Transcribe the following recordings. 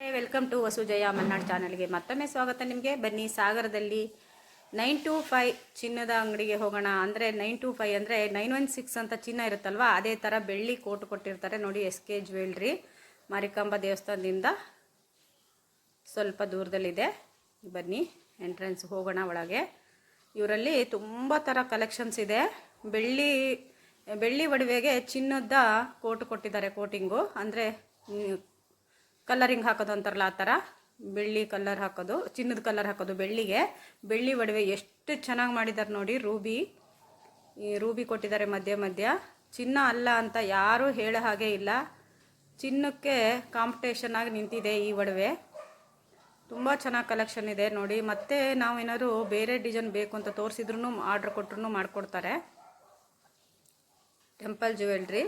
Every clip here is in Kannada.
ವೆಲ್ಕಮ್ ಟು ವಸುಜಯ ಮನ್ನಾಡ್ ಚಾನಲ್ಗೆ ಮತ್ತೊಮ್ಮೆ ಸ್ವಾಗತ ನಿಮಗೆ. ಬನ್ನಿ, ಸಾಗರದಲ್ಲಿ ನೈನ್ ಟು ಫೈ ಚಿನ್ನದ ಅಂಗಡಿಗೆ ಹೋಗೋಣ. ಅಂದರೆ ನೈನ್ ಟು ಫೈವ್ ಅಂದರೆ ನೈನ್ ಒನ್ ಸಿಕ್ಸ್ ಅಂತ ಚಿನ್ನ ಇರುತ್ತಲ್ವ? ಅದೇ ಥರ ಬೆಳ್ಳಿ ಕೋಟ್ ಕೊಟ್ಟಿರ್ತಾರೆ. ನೋಡಿ ಎಸ್ ಕೆ ಜ್ಯುವೆಲ್ರಿ ಮಾರಿಕಾಂಬ ದೇವಸ್ಥಾನದಿಂದ ಸ್ವಲ್ಪ ದೂರದಲ್ಲಿದೆ. ಬನ್ನಿ ಎಂಟ್ರೆನ್ಸ್ ಹೋಗೋಣ ಒಳಗೆ. ಇವರಲ್ಲಿ ತುಂಬ ಥರ ಕಲೆಕ್ಷನ್ಸ್ ಇದೆ. ಬೆಳ್ಳಿ ಬೆಳ್ಳಿ ಒಡವೆಗೆ ಚಿನ್ನದ ಕೋಟ್ ಕೊಟ್ಟಿದ್ದಾರೆ ಕೋಟಿಂಗು ಅಂದರೆ ಕಲರಿಂಗ್ ಹಾಕೋದು ಅಂತಾರಲ್ಲ ಆ ಥರ? ಬೆಳ್ಳಿ ಕಲರ್ ಹಾಕೋದು, ಚಿನ್ನದ ಕಲರ್ ಹಾಕೋದು ಬೆಳ್ಳಿಗೆ. ಬೆಳ್ಳಿ ಒಡವೆ ಎಷ್ಟು ಚೆನ್ನಾಗಿ ಮಾಡಿದ್ದಾರೆ ನೋಡಿ, ರೂಬಿ. ಈ ರೂಬಿ ಕೊಟ್ಟಿದ್ದಾರೆ ಮಧ್ಯ ಮಧ್ಯ. ಚಿನ್ನ ಅಲ್ಲ ಅಂತ ಯಾರೂ ಹೇಳೋ ಹಾಗೆ ಇಲ್ಲ. ಚಿನ್ನಕ್ಕೆ ಕಾಂಪಿಟೇಷನ್ ಆಗಿ ನಿಂತಿದೆ ಈ ಒಡವೆ. ತುಂಬ ಚೆನ್ನಾಗಿ ಕಲೆಕ್ಷನ್ ಇದೆ ನೋಡಿ. ಮತ್ತೆ ನಾವೇನಾದ್ರು ಬೇರೆ ಡಿಸೈನ್ ಬೇಕು ಅಂತ ತೋರಿಸಿದ್ರು ಆರ್ಡ್ರ್ ಕೊಟ್ಟರು ಮಾಡಿಕೊಡ್ತಾರೆ. ಟೆಂಪಲ್ ಜ್ಯುವೆಲ್ರಿ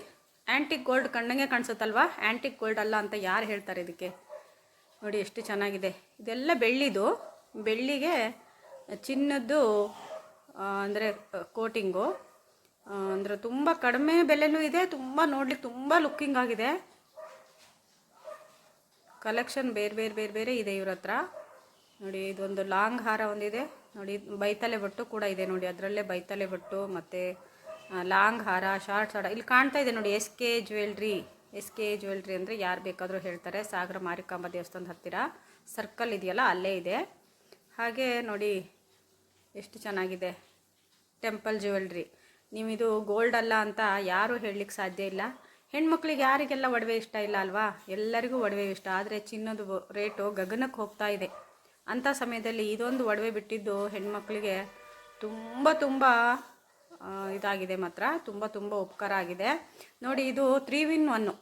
ಆ್ಯಂಟಿಕ್ ಗೋಲ್ಡ್ ಕಣ್ಣಂಗೆ ಕಾಣಿಸುತ್ತಲ್ವಾ? ಆ್ಯಂಟಿಕ್ ಗೋಲ್ಡ್ ಅಲ್ಲ ಅಂತ ಯಾರು ಹೇಳ್ತಾರೆ ಇದಕ್ಕೆ? ನೋಡಿ ಎಷ್ಟು ಚೆನ್ನಾಗಿದೆ. ಇದೆಲ್ಲ ಬೆಳ್ಳಿದು, ಬೆಳ್ಳಿಗೆ ಚಿನ್ನದ್ದು ಅಂದರೆ ಕೋಟಿಂಗು. ಅಂದರೆ ತುಂಬ ಕಡಿಮೆ ಬೆಲೆನೂ ಇದೆ, ತುಂಬ ನೋಡ್ಲಿಕ್ಕೆ ತುಂಬ ಲುಕ್ಕಿಂಗ್ ಆಗಿದೆ. ಕಲೆಕ್ಷನ್ ಬೇರೆ ಬೇರೆ ಬೇರೆ ಬೇರೆ ಇದೆ ಇವ್ರ ಹತ್ರ. ನೋಡಿ, ಇದೊಂದು ಲಾಂಗ್ ಹಾರ ಒಂದಿದೆ. ನೋಡಿ ಬೈತಲೆ ಬಟ್ಟು ಕೂಡ ಇದೆ. ನೋಡಿ, ಅದರಲ್ಲೇ ಬೈತಲೆ ಬಟ್ಟು ಮತ್ತು ಲಾಂಗ್ ಹಾರ ಶಾರ್ಟ್ಸ್ ಹಾರ. ಇಲ್ಲಿ ಕಾಣ್ತಾ ಇದೆ ನೋಡಿ, S K jewellery. S K jewellery ಅಂದರೆ ಯಾರು ಬೇಕಾದರೂ ಹೇಳ್ತಾರೆ. ಸಾಗರ ಮಾರಿಕಾಂಬ ದೇವಸ್ಥಾನದ ಹತ್ತಿರ. ಸರ್ಕಲ್ ಇದೆಯಲ್ಲ, ಅಲ್ಲೇ ಇದೆ. ಹಾಗೆ ನೋಡಿ, ಎಷ್ಟು ಚೆನ್ನಾಗಿದೆ. Temple jewellery. ನೀವಿದು ಗೋಲ್ಡ್ ಅಲ್ಲ ಅಂತ ಯಾರೂ ಹೇಳಲಿಕ್ಕೆ ಸಾಧ್ಯ ಇಲ್ಲ. ಹೆಣ್ಮಕ್ಳಿಗೆ ಯಾರಿಗೆಲ್ಲ ಒಡವೆ ಇಷ್ಟ ಇಲ್ಲ ಅಲ್ವಾ? ಎಲ್ಲರಿಗೂ ಒಡವೆ ಇಷ್ಟ. ಆದರೆ ಚಿನ್ನದ ರೇಟು ಗಗನಕ್ಕೆ ಹೋಗ್ತಾ ಇದೆ. ಅಂಥ ಸಮಯದಲ್ಲಿ ಇದೊಂದು ಒಡವೆ ಬಿಟ್ಟಿದ್ದು ಹೆಣ್ಮಕ್ಳಿಗೆ ತುಂಬ ತುಂಬ ಇದಾಗಿದೆ ಮಾತ್ರ. ತುಂಬ ತುಂಬ ಉಪಕಾರ ಆಗಿದೆ. ನೋಡಿ, ಇದು ತ್ರೀ ವಿನ್ ಒನ್ನು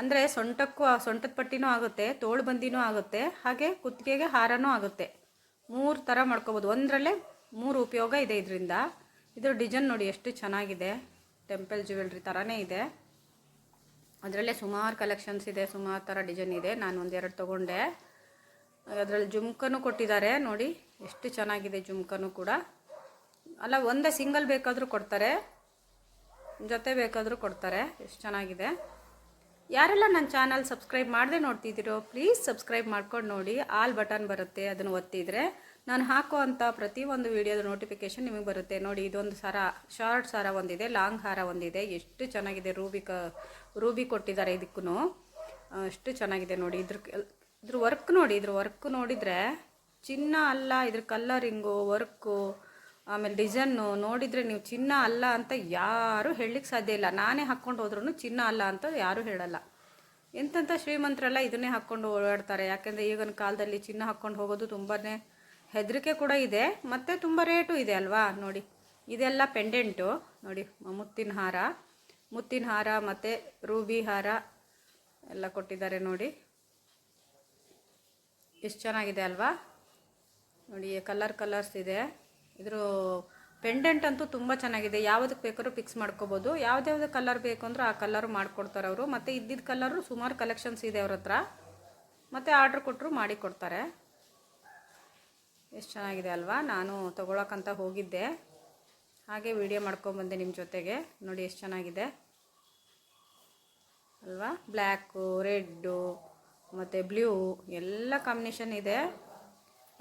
ಅಂದರೆ ಸೊಂಟಕ್ಕೂ ಸೊಂಟದ ಪಟ್ಟಿನೂ ಆಗುತ್ತೆ, ತೋಳು ಬಂದಿನೂ ಆಗುತ್ತೆ, ಹಾಗೆ ಕುತ್ತಿಗೆಗೆ ಹಾರನೂ ಆಗುತ್ತೆ. ಮೂರು ಥರ ಮಾಡ್ಕೋಬೋದು. ಒಂದರಲ್ಲೇ ಮೂರು ಉಪಯೋಗ ಇದೆ ಇದರಿಂದ. ಇದ್ರ ಡಿಸೈನ್ ನೋಡಿ ಎಷ್ಟು ಚೆನ್ನಾಗಿದೆ. ಟೆಂಪಲ್ ಜ್ಯುವೆಲ್ರಿ ಥರನೇ ಇದೆ. ಅದರಲ್ಲೇ ಸುಮಾರು ಕಲೆಕ್ಷನ್ಸ್ ಇದೆ, ಸುಮಾರು ಥರ ಡಿಸೈನ್ ಇದೆ. ನಾನು ಒಂದೆರಡು ತೊಗೊಂಡೆ. ಅದರಲ್ಲಿ ಜುಮ್ಕನೂ ಕೊಟ್ಟಿದ್ದಾರೆ. ನೋಡಿ, ಎಷ್ಟು ಚೆನ್ನಾಗಿದೆ ಜುಮ್ಕನೂ ಕೂಡ. ಅಲ್ಲ, ಒಂದೇ ಸಿಂಗಲ್ ಬೇಕಾದರೂ ಕೊಡ್ತಾರೆ. ಜೊತೆ ಬೇಕಾದರೂ ಕೊಡ್ತಾರೆ. ಎಷ್ಟು ಚೆನ್ನಾಗಿದೆ. ಯಾರೆಲ್ಲ ನನ್ನ ಚಾನಲ್ ಸಬ್ಸ್ಕ್ರೈಬ್ ಮಾಡದೆ ನೋಡ್ತಿದ್ದೀರೋ ಪ್ಲೀಸ್ ಸಬ್ಸ್ಕ್ರೈಬ್ ಮಾಡ್ಕೊಂಡು ನೋಡಿ. ಆಲ್ ಬಟನ್ ಬರುತ್ತೆ ಅದನ್ನು ಒತ್ತಿದರೆ. ನಾನು ಹಾಕುವಂಥ ಪ್ರತಿಯೊಂದು ವೀಡಿಯೋದ ನೋಟಿಫಿಕೇಷನ್ ನಿಮಗೆ ಬರುತ್ತೆ. ನೋಡಿ, ಇದೊಂದು ಸರ ಶಾರ್ಟ್ ಸರ ಒಂದಿದೆ ಲಾಂಗ್ ಹಾರ ಒಂದಿದೆ. ಎಷ್ಟು ಚೆನ್ನಾಗಿದೆ ರೂಬಿ ಕ ರೂಬಿ ಕೊಟ್ಟಿದ್ದಾರೆ ಇದಕ್ಕೂ ಅಷ್ಟು ಚೆನ್ನಾಗಿದೆ ನೋಡಿ. ಇದ್ರ ಇದ್ರ ವರ್ಕ್ ನೋಡಿ. ಇದ್ರ ವರ್ಕ್ ನೋಡಿದರೆ ಚಿನ್ನ ಅಲ್ಲ, ಇದ್ರ ಕಲ್ಲರಿಂಗು ವರ್ಕು ಆಮೇಲೆ ಡಿಸೈನು ನೋಡಿದರೆ ನೀವು ಚಿನ್ನ ಅಲ್ಲ ಅಂತ ಯಾರೂ ಹೇಳಲಿಕ್ಕೆ ಸಾಧ್ಯ ಇಲ್ಲ. ನಾನೇ ಹಾಕ್ಕೊಂಡು ಹೋದ್ರೂ ಚಿನ್ನ ಅಲ್ಲ ಅಂತ ಯಾರೂ ಹೇಳಲ್ಲ. ಎಂತೆಂಥ ಶ್ರೀಮಂತರೆಲ್ಲ ಇದನ್ನೇ ಹಾಕ್ಕೊಂಡು ಓಡಾಡ್ತಾರೆ. ಯಾಕೆಂದರೆ ಈಗಿನ ಕಾಲದಲ್ಲಿ ಚಿನ್ನ ಹಾಕ್ಕೊಂಡು ಹೋಗೋದು ತುಂಬಾ ಹೆದರಿಕೆ ಕೂಡ ಇದೆ. ಮತ್ತು ತುಂಬ ರೇಟು ಇದೆ ಅಲ್ವಾ? ನೋಡಿ, ಇದೆಲ್ಲ ಪೆಂಡೆಂಟು ನೋಡಿ, ಮುತ್ತಿನ ಹಾರ ಮುತ್ತಿನ ಹಾರ ಮತ್ತು ರೂಬಿ ಹಾರ ಎಲ್ಲ ಕೊಟ್ಟಿದ್ದಾರೆ ನೋಡಿ. ಎಷ್ಟು ಚೆನ್ನಾಗಿದೆ ಅಲ್ವಾ? ನೋಡಿ ಕಲರ್ ಕಲರ್ಸ್ ಇದೆ. ಇದ್ರ ಪೆಂಡೆಂಟ್ ಅಂತೂ ತುಂಬ ಚೆನ್ನಾಗಿದೆ. ಯಾವುದಕ್ಕೆ ಬೇಕಾದ್ರೂ ಫಿಕ್ಸ್ ಮಾಡ್ಕೋಬೋದು. ಯಾವ್ದ್ಯಾವ್ದು ಕಲರ್ ಬೇಕು ಅಂದ್ರೆ ಆ ಕಲರ್ ಮಾಡಿಕೊಡ್ತಾರೆ ಅವರು. ಮತ್ತು ಇದ್ದಿದ್ದ ಕಲರು ಸುಮಾರು ಕಲೆಕ್ಷನ್ಸ್ ಇದೆ ಅವ್ರ ಹತ್ರ. ಮತ್ತು ಆರ್ಡ್ರ್ ಕೊಟ್ಟರು ಮಾಡಿ ಕೊಡ್ತಾರೆ. ಎಷ್ಟು ಚೆನ್ನಾಗಿದೆ ಅಲ್ವಾ? ನಾನು ತೊಗೊಳಕ್ಕಂತ ಹೋಗಿದ್ದೆ. ಹಾಗೆ ವಿಡಿಯೋ ಮಾಡ್ಕೊಂಬಂದೆ ನಿಮ್ಮ ಜೊತೆಗೆ. ನೋಡಿ ಎಷ್ಟು ಚೆನ್ನಾಗಿದೆ. ಅಲ್ವಾ? ಬ್ಲ್ಯಾಕು, ರೆಡ್ಡು, ಮತ್ತು ಬ್ಲೂ, ಎಲ್ಲ ಕಾಂಬಿನೇಷನ್ ಇದೆ.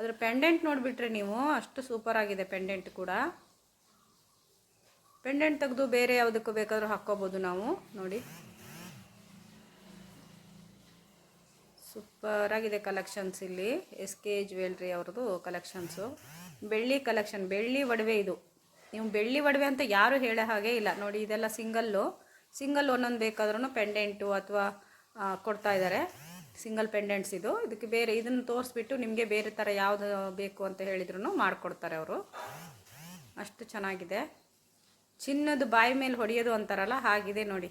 ಅದ್ರ ಪೆಂಡೆಂಟ್ ನೋಡಿಬಿಟ್ರೆ ನೀವು ಅಷ್ಟು ಸೂಪರ್ ಆಗಿದೆ ಪೆಂಡೆಂಟ್ ಕೂಡ. ಪೆಂಡೆಂಟ್ ತೆಗೆದು ಬೇರೆ ಯಾವುದಕ್ಕೂ ಬೇಕಾದರೂ ಹಾಕ್ಕೋಬೋದು ನಾವು. ನೋಡಿ. ಸೂಪರಾಗಿದೆ ಕಲೆಕ್ಷನ್ಸ್ ಇಲ್ಲಿ. ಎಸ್ ಕೆ ಜ್ಯುವೆಲ್ರಿ ಅವ್ರದ್ದು ಕಲೆಕ್ಷನ್ಸು ಬೆಳ್ಳಿ ಕಲೆಕ್ಷನ್ ಬೆಳ್ಳಿ ಒಡವೆ ಇದು. ನೀವು ಬೆಳ್ಳಿ ಒಡವೆ ಅಂತ ಯಾರು ಹೇಳೋ ಹಾಗೆ ಇಲ್ಲ. ನೋಡಿ, ಇದೆಲ್ಲ ಸಿಂಗಲ್ಲು ಸಿಂಗಲ್ ಒಂದೊಂದು ಬೇಕಾದ್ರೂ ಪೆಂಡೆಂಟು ಅಥವಾ ಕೊಡ್ತಾ ಇದ್ದಾರೆ ಸಿಂಗಲ್ ಪೆಂಡೆಂಟ್ಸ್ ಇದು. ಇದಕ್ಕೆ ಬೇರೆ ಇದನ್ನು ತೋರಿಸ್ಬಿಟ್ಟು ನಿಮಗೆ ಬೇರೆ ಥರ ಯಾವುದು ಬೇಕು ಅಂತ ಹೇಳಿದ್ರು ಮಾಡಿಕೊಡ್ತಾರೆ ಅವರು. ಅಷ್ಟು ಚೆನ್ನಾಗಿದೆ. ಚಿನ್ನದ ಬಾಯಿ ಮೇಲೆ ಹೊಡೆಯೋದು ಅಂತಾರಲ್ಲ, ಹಾಗಿದೆ ನೋಡಿ.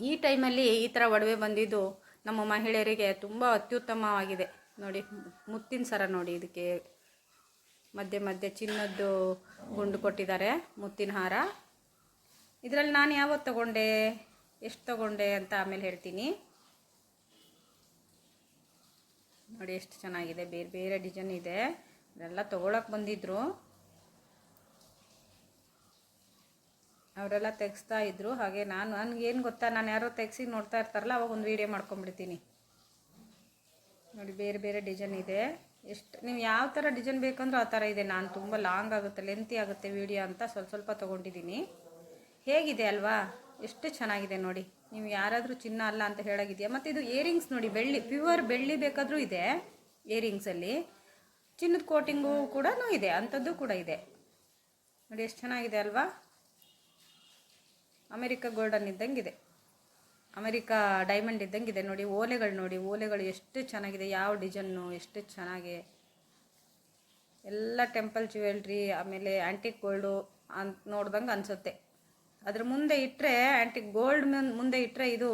ಈ ಟೈಮಲ್ಲಿ ಈ ಥರ ಒಡವೆ ಬಂದಿದ್ದು ನಮ್ಮ ಮಹಿಳೆಯರಿಗೆ ತುಂಬ ಅತ್ಯುತ್ತಮವಾಗಿದೆ. ನೋಡಿ, ಮುತ್ತಿನ ಸರ ನೋಡಿ ಇದಕ್ಕೆ. ಮಧ್ಯೆ ಮಧ್ಯೆ ಚಿನ್ನದ್ದು ಗುಂಡು ಕೊಟ್ಟಿದ್ದಾರೆ ಮುತ್ತಿನ ಹಾರ. ಇದರಲ್ಲಿ ನಾನು ಯಾವತ್ತು ತಗೊಂಡೆ, ಎಷ್ಟು ತಗೊಂಡೆ ಅಂತ ಆಮೇಲೆ ಹೇಳ್ತೀನಿ. ನೋಡಿ ಎಷ್ಟು ಚೆನ್ನಾಗಿದೆ. ಬೇರೆ ಬೇರೆ ಡಿಸೈನ್ ಇದೆ. ಇದೆಲ್ಲ ತೊಗೊಳಕ್ಕೆ ಬಂದಿದ್ರು. ಅವರೆಲ್ಲ ತೆಗೆಸ್ತಾ ಇದ್ರು. ಹಾಗೆ ನಾನು ನನಗೇನು ಗೊತ್ತಾ, ನಾನು ಯಾರೋ ತೆಗ್ಸಿ ನೋಡ್ತಾ ಇರ್ತಾರಲ್ಲ, ಅವಾಗ ಒಂದು ವೀಡಿಯೋ ಮಾಡ್ಕೊಂಬಿಡ್ತೀನಿ ನೋಡಿ ಬೇರೆ ಬೇರೆ ಡಿಸೈನ್ ಇದೆ. ಎಷ್ಟು ನೀವು ಯಾವ ಥರ ಡಿಸೈನ್ ಬೇಕಂದ್ರೂ ಆ ಥರ ಇದೆ. ನಾನು ತುಂಬ ಲಾಂಗ್ ಆಗುತ್ತೆ ಲೆಂತಿ ಆಗುತ್ತೆ ವಿಡಿಯೋ ಅಂತ ಸ್ವಲ್ಪ ಸ್ವಲ್ಪ ತೊಗೊಂಡಿದ್ದೀನಿ. ಹೇಗಿದೆ ಅಲ್ವಾ? ಎಷ್ಟು ಚೆನ್ನಾಗಿದೆ ನೋಡಿ. ನೀವು ಯಾರಾದರೂ ಚಿನ್ನ ಅಲ್ಲ ಅಂತ ಹೇಳೋಗಿದೆಯಾ ಮತ್ತು ಇದು ಇಯರಿಂಗ್ಸ್ ನೋಡಿ, ಬೆಳ್ಳಿ ಪ್ಯೂರ್ ಬೆಳ್ಳಿ ಬೇಕಾದರೂ ಇದೆ ಇಯರಿಂಗ್ಸಲ್ಲಿ ಚಿನ್ನದ ಕೋಟಿಂಗು ಕೂಡ ಇದೆ, ಅಂಥದ್ದು ಕೂಡ ಇದೆ. ನೋಡಿ, ಎಷ್ಟು ಚೆನ್ನಾಗಿದೆ ಅಲ್ವಾ? ಅಮೆರಿಕ ಗೋಲ್ಡನ್ ಇದ್ದಂಗಿದೆ. ಅಮೆರಿಕಾ ಡೈಮಂಡ್ ಇದ್ದಂಗಿದೆ. ನೋಡಿ, ಓಲೆಗಳು ನೋಡಿ, ಓಲೆಗಳು ಎಷ್ಟು ಚೆನ್ನಾಗಿದೆ, ಯಾವ ಡಿಸೈನು ಎಷ್ಟು ಚೆನ್ನಾಗಿ. ಎಲ್ಲ ಟೆಂಪಲ್ ಜ್ಯುವೆಲ್ರಿ ಆಮೇಲೆ ಆ್ಯಂಟಿಕ್ ಗೋಲ್ಡು ಅಂತ ನೋಡ್ದಂಗೆ ಅನಿಸುತ್ತೆ. ಅದ್ರ ಮುಂದೆ ಇಟ್ಟರೆ ಆಂಟಿ ಗೋಲ್ಡ್ ಮುಂದೆ ಇಟ್ಟರೆ ಇದು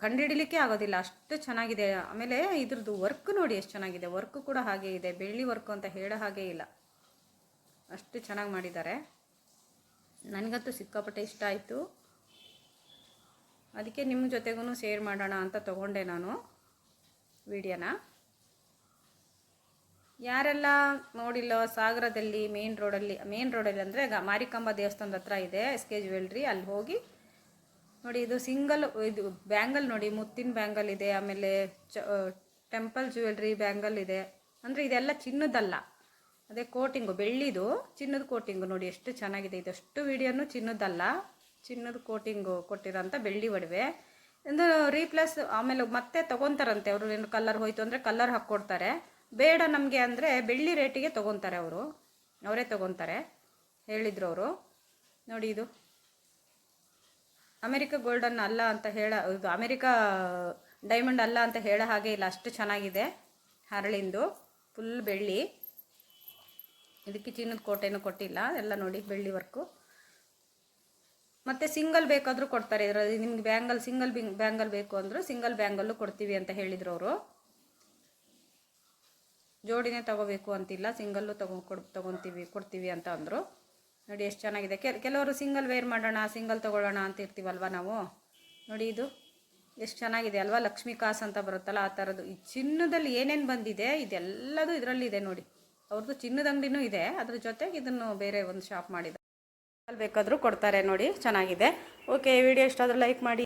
ಕಂಡುಹಿಡಲಿಕ್ಕೆ ಆಗೋದಿಲ್ಲ. ಅಷ್ಟು ಚೆನ್ನಾಗಿದೆ. ಆಮೇಲೆ ಇದ್ರದ್ದು ವರ್ಕ್ ನೋಡಿ ಎಷ್ಟು ಚೆನ್ನಾಗಿದೆ. ವರ್ಕ್ ಕೂಡ ಹಾಗೆ ಇದೆ. ಬೆಳ್ಳಿ ವರ್ಕ್ ಅಂತ ಹೇಳೋ ಹಾಗೆ ಇಲ್ಲ. ಅಷ್ಟು ಚೆನ್ನಾಗಿ ಮಾಡಿದ್ದಾರೆ. ನನಗಂತೂ ಸಿಕ್ಕಾಪಟ್ಟೆ ಇಷ್ಟ ಆಯಿತು. ಅದಕ್ಕೆ ನಿಮ್ಮ ಜೊತೆಗೂ ಶೇರ್ ಮಾಡೋಣ ಅಂತ ತೊಗೊಂಡೆ ನಾನು ವಿಡಿಯೋನ ಯಾರೆಲ್ಲ ನೋಡಿಲ್ಲ ಸಾಗರದಲ್ಲಿ ಮೇನ್ ರೋಡಲ್ಲಿ ಮೇನ್ ರೋಡಲ್ಲಿ ಅಂದರೆ ಮಾರಿಕಾಂಬ ದೇವಸ್ಥಾನದ ಹತ್ರ ಇದೆ ಎಸ್ ಕೆ ಜ್ಯುವೆಲ್ರಿ ಅಲ್ಲಿ ಹೋಗಿ ನೋಡಿ ಇದು ಸಿಂಗಲ್ ಇದು ಬ್ಯಾಂಗಲ್ ನೋಡಿ, ಮುತ್ತಿನ ಬ್ಯಾಂಗಲ್ ಇದೆ, ಆಮೇಲೆ ಚ ಟೆಂಪಲ್ ಜ್ಯುವೆಲ್ರಿ ಬ್ಯಾಂಗಲ್ ಇದೆ. ಅಂದರೆ ಇದೆಲ್ಲ ಚಿನ್ನದಲ್ಲ. ಅದೇ ಕೋಟಿಂಗು ಬೆಳ್ಳಿದು ಚಿನ್ನದ ಕೋಟಿಂಗು ನೋಡಿ ಎಷ್ಟು ಚೆನ್ನಾಗಿದೆ. ಇದಷ್ಟು ವಿಡಿಯೋನು ಚಿನ್ನದಲ್ಲ. ಚಿನ್ನದ ಕೋಟಿಂಗು ಕೊಟ್ಟಿರೋಂಥ ಬೆಳ್ಳಿ ಒಡವೆ. ಅಂದರೆ ರೀಪ್ಲೇಸ್ ಆಮೇಲೆ ಮತ್ತೆ ತೊಗೊತಾರಂತೆ. ಅವರು ಏನು ಕಲರ್ ಹೋಯ್ತು ಅಂದರೆ ಕಲರ್ ಹಾಕ್ಕೊಡ್ತಾರೆ. ಬೇಡ ನಮಗೆ ಅಂದರೆ ಬೆಳ್ಳಿ ರೇಟಿಗೆ ತೊಗೊತಾರೆ ಅವರು. ಅವರೇ ತೊಗೊತಾರೆ. ಹೇಳಿದ್ರು ಅವರು. ನೋಡಿ ಇದು. ಅಮೆರಿಕ ಗೋಲ್ಡನ್ ಅಲ್ಲ ಅಂತ ಹೇಳ, ಇದು ಅಮೆರಿಕ ಡೈಮಂಡ್ ಅಲ್ಲ ಅಂತ ಹೇಳೋ ಹಾಗೆ ಇಲ್ಲ, ಅಷ್ಟು ಚೆನ್ನಾಗಿದೆ ಹರಳಿಂದು. ಫುಲ್ ಬೆಳ್ಳಿ. ಇದಕ್ಕೆ ಚಿನ್ನದ ಕೋಟೆನೂ ಕೊಟ್ಟಿಲ್ಲ. ಎಲ್ಲ ನೋಡಿ, ಬೆಳ್ಳಿ ವರ್ಕು. ಮತ್ತು ಸಿಂಗಲ್ ಬೇಕಾದರೂ ಕೊಡ್ತಾರೆ. ಇದರಲ್ಲಿ ನಿಮ್ಗೆ ಬ್ಯಾಂಗಲ್ ಸಿಂಗಲ್ ಬಿಂಗ್ ಬ್ಯಾಂಗಲ್ ಬೇಕು ಅಂದರೂ ಸಿಂಗಲ್ ಬ್ಯಾಂಗಲ್ಲು ಕೊಡ್ತೀವಿ ಅಂತ ಹೇಳಿದ್ರು ಅವರು. ಜೋಡಿನೇ ತಗೋಬೇಕು ಅಂತಿಲ್ಲ ಸಿಂಗಲ್ಲು ತಗೊ ಕೊಡ್, ತೊಗೊತೀವಿ, ಕೊಡ್ತೀವಿ ಅಂತ ಅಂದರು. ನೋಡಿ ಎಷ್ಟು ಚೆನ್ನಾಗಿದೆ. ಕೆಲವರು ಸಿಂಗಲ್ ವೇರ್ ಮಾಡೋಣ ಸಿಂಗಲ್ ತೊಗೊಳ್ಳೋಣ ಅಂತ ಇರ್ತೀವಲ್ವ ನಾವು? ನೋಡಿ ಇದು ಎಷ್ಟು ಚೆನ್ನಾಗಿದೆ ಅಲ್ವಾ? ಲಕ್ಷ್ಮೀ ಕಾಸ್ ಅಂತ ಬರುತ್ತಲ್ಲ, ಆ ಥರದ್ದು ಈ ಚಿನ್ನದಲ್ಲಿ ಏನೇನು ಬಂದಿದೆ, ಇದೆಲ್ಲದೂ ಇದರಲ್ಲಿದೆ ನೋಡಿ. ಅವ್ರದ್ದು ಚಿನ್ನದ ಅಂಗಡಿನೂ ಇದೆ, ಅದ್ರ ಜೊತೆಗೆ ಇದನ್ನು ಬೇರೆ ಒಂದು ಶಾಪ್ ಮಾಡಿದ್ದಾರೆ ಬೇಕಾದರೂ ಕೊಡ್ತಾರೆ ನೋಡಿ, ಚೆನ್ನಾಗಿದೆ. ಓಕೆ ವಿಡಿಯೋ ಇಷ್ಟ ಆದರೂ ಲೈಕ್ ಮಾಡಿ.